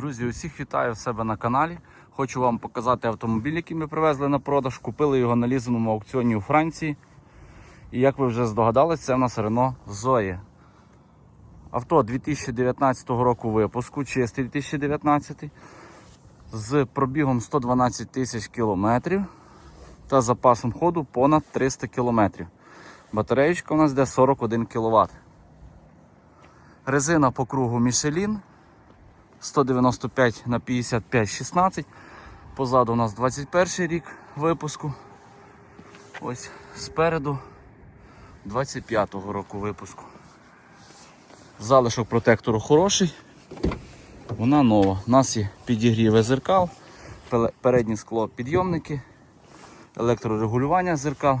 Друзі, усіх вітаю в себе на каналі. Хочу вам показати автомобіль, який ми привезли на продаж. Купили його на лізаному аукціоні у Франції. І як ви вже здогадалися, це в нас Renault Zoe. Авто 2019 року випуску, чистий 2019 з пробігом 112 тисяч кілометрів та запасом ходу понад 300 кілометрів. Батареєчка у нас йде 41 кВт. Резина по кругу Michelin 195 на 55 16. Позаду у нас 21 рік випуску. Ось спереду 25-го року випуску. Залишок протектору хороший. Вона нова. У нас є підігріви зеркал, переднє скло підйомники, електрорегулювання зеркал.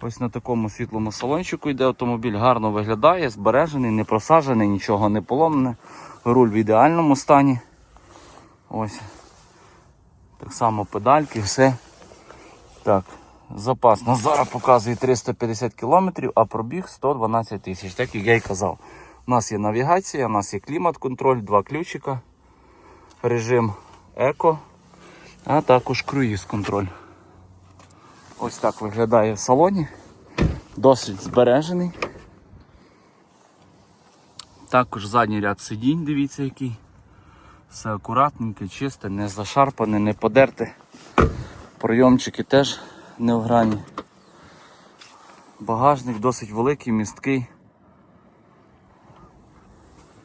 Ось на такому світлому салончику йде автомобіль, гарно виглядає, збережений, не просаджений, нічого не поломане. Руль в ідеальному стані. Ось. Так само педальки, все. Так, запас нас зараз показує 350 км, а пробіг 112 тисяч, так як я й казав. У нас є навігація, у нас є клімат-контроль, два ключика, режим еко, а також круїз-контроль. Ось так виглядає в салоні. Досить збережений. Також задній ряд сидінь, дивіться який. Все акуратненьке, чисте, не зашарпане, не подерте. Пройомчики теж не в грані. Багажник досить великий, місткий.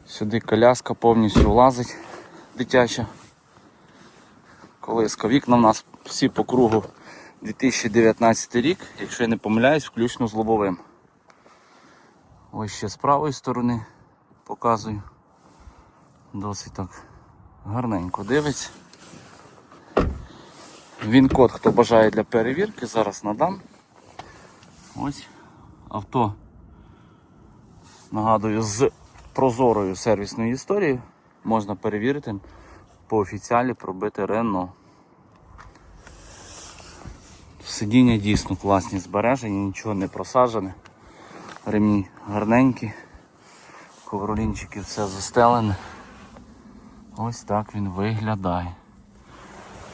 Сюди коляска повністю влазить дитяча. Колиска вікна в нас всі по кругу 2019 рік, якщо я не помиляюсь, включно з лобовим. Ось ще з правої сторони показую. Досить так гарненько дивиться. Він код, хто бажає для перевірки, зараз надам. Ось авто. Нагадую, з прозорою сервісною історією можна перевірити по офіціалі пробити Renault. Сидіння дійсно класні збережені, нічого не просаджене. Ремні гарненькі, ковролінчики все застелене. Ось так він виглядає.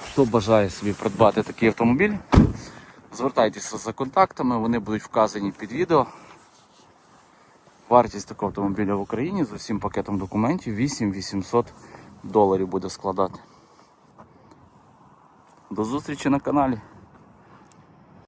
Хто бажає собі придбати такий автомобіль, звертайтеся за контактами, вони будуть вказані під відео. Вартість такого автомобіля в Україні з усім пакетом документів 8800 доларів буде складати. До зустрічі на каналі.